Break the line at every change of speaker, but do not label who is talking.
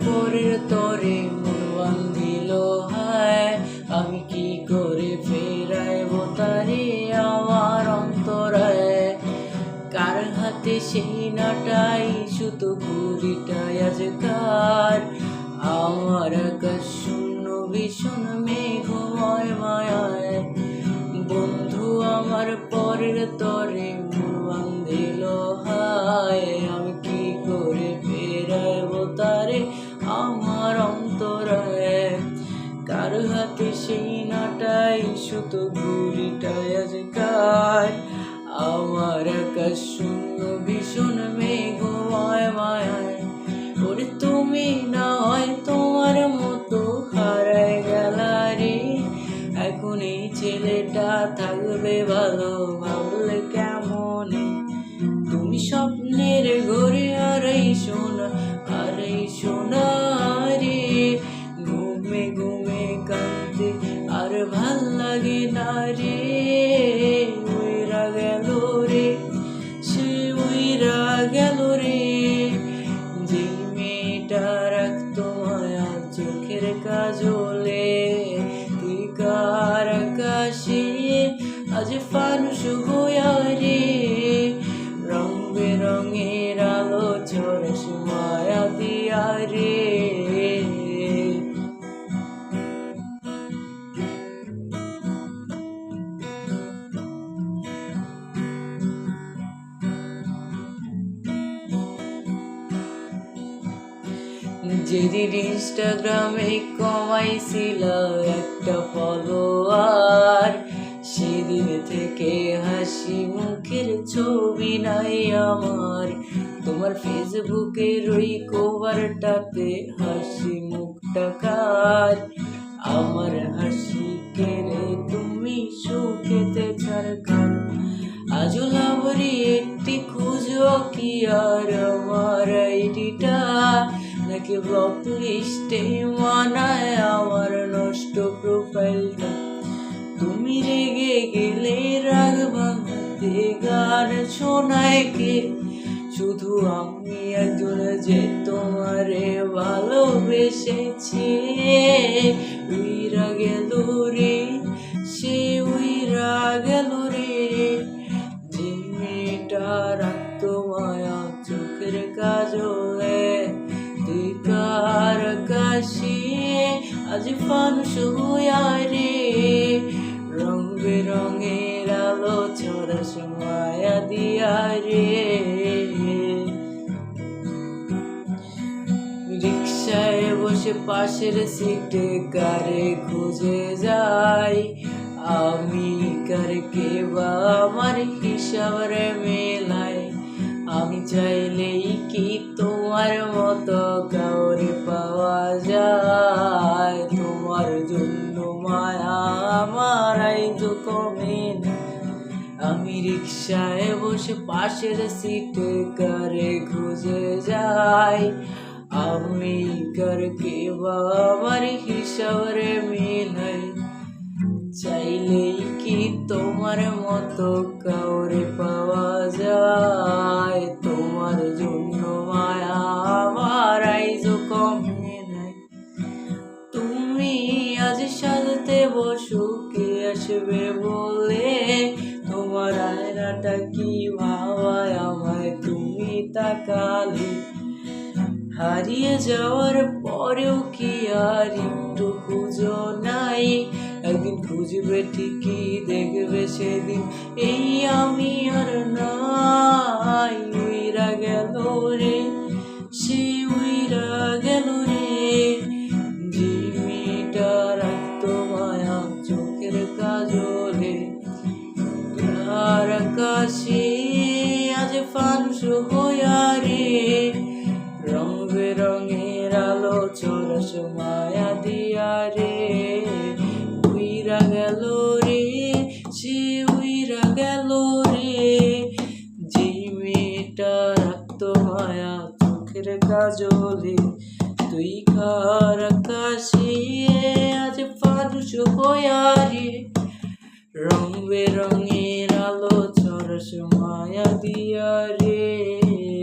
পরের তরে মন বান্ধিল হায়। আমি কি করে ফেরাইব তারে আমার অন্তরায়? কার হাতে সেই নাটাই? সুতো ঘুরিটাই আজকার। আমার আকাশ শূন্য, ভীষণ মেঘময় মায়ায়। বন্ধু, আমার পরের তরে হাতে সেই নাটাই সুতো ঘুরিটাই আজকার আমার আকাশ শূন্য, ভীষণ মেঘময় মায়ায় ওরে তুমি নয় তোমার মতো হারায় গেলারে এখন এই ছেলেটা থাকবে ভালো। মায়া দিয়া রে। যেদিন ইনস্টাগ্রামে কমাইছিল একটা ফলোয়ার সেদিন থেকে হাসি মুখের ছবি নাই আমার। তোমার ফেসবুকের ওই কভারটাতে হাসি মুখটা কার? আমার হাসি কেড়ে তুমি সুখেতে ছাড়খান আজও লাভরি একটি খুঁজো কি আর আমার আইডিটা? নাকি ব্লক লিস্টে মানায় আমার নষ্ট প্রোফাইলটা তুমি রেগে গেলে রাগ ভাঙতে গান শোনায় কে? আমি একজন যে তোমারে ভালোবেসেছি। উইরা গেল রে, সে উইরা গেল রে। যে মেয়েটা রাখতো মায়া চোখের কাজলে, তুই কার কাশি? আজ ফানুষ হইয়া বসে পাশের সিটে কারে খুঁজে যাই। আমি কারকে বা আমার হিসাব মেলাই। আমি চাইলেই কি তোমার মতো কাউরে পাওয়া যায়? তোমার জন্য মায়া আমার আইজ কমে আমি রিক্সায় বসে পাশের সিটে কারে খুঁজে যাই। আমি কারকে বা আমার হিসাব রে মিলাই চাইলেই কি তোমার মতো কাউরে পাওয়া যায় তোমার জন্য মায়া আমার আইজ কমে নাই তুমি আজ সাজতে বসো কে আসবে বলে তোমার আয়নাটা কি ভাবায় আমায় তুমি তাকালে হারিয়ে যাওয়ার পরেও কি আর একটু খুঁজো নাই? একদিন খুঁজবে ঠিকই, দেখবে সেদিন। এই আমি আর রং বেরঙের আলো চরস মায়া দিয়া রে। উইরা গেল রে, সে উইরা গেল রে। যে মেয়েটা রাখতো মায়া চোখের কাজলে, তুই কার আকাশে আজ ফানুষ হইয়া রে। বেরঙের আলো চরস মায়া দিয়া রে।